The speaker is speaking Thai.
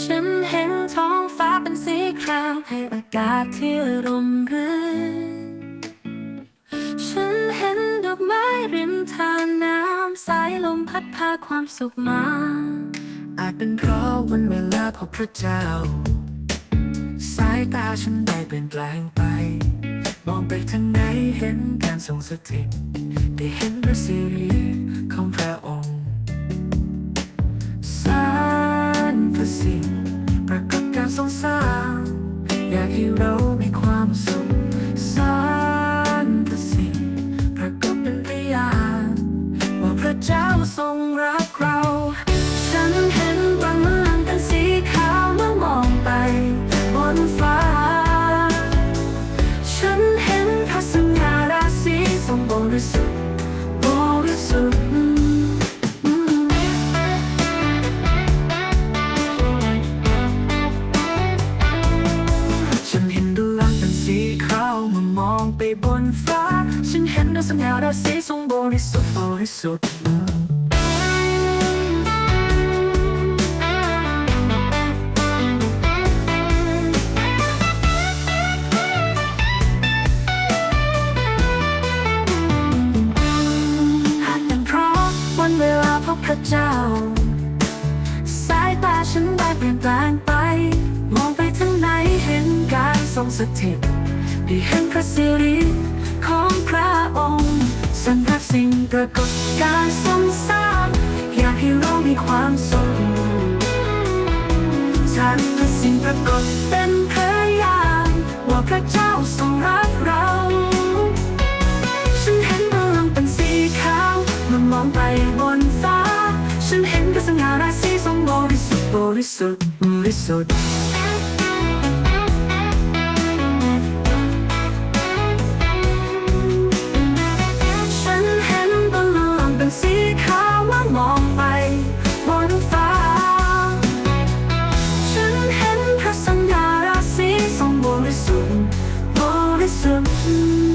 ฉันเห็นท้องฟ้าเป็นสีครามให้อากาศที่ร่มรื่นฉันเห็นดอกไม้ริมทานน้ำสายลมพัดพาความสุขมา อาจเป็นเพราะวันเวลาพบพระเจ้า สายตาฉันได้เปลี่ยนแปลงไป มองไปทางไหนเห็นการทรงสถิตได้เห็นพระสิริของ เรามีความสุขสารพระสิ่งปรากฏเป็นพยานว่าพระเจ้าทรงรักเรา ฉันเห็นบางเมืองเป็นสีขาวเมื่อมองไปบนฟ้า ฉันเห็นพระสง่าราศีทรงบริสุทธิ์บริสุทธิ์ สงาราศีทรงบริสุทธิ์บริสุทธิ์หากเป็นเพราะวันเวลาพบพระเจ้า สายตาฉันได้เปลี่ยนแปลงไป มองไปทางไหนเห็นการทรงสถิตได้เห็นพระสิริของากฏการทรงสร้างอยากให้เรามีความสุขฉันและสิ่งปรากฏเป็นพยานว่าพระเจ้าทรงรักเรา ฉันเห็นเมืองเป็นสีขาวเมื่อมองไปบนฟ้า ฉันเห็นพระสง่าราศีทรงบริสุทธิ์บริสุทธิ์บริสุทธิ์ ว่ามองไปบนฟ้า ฉันเห็นพระสัญญาราศีทรงบริสุทธิ์บริสุทธิ์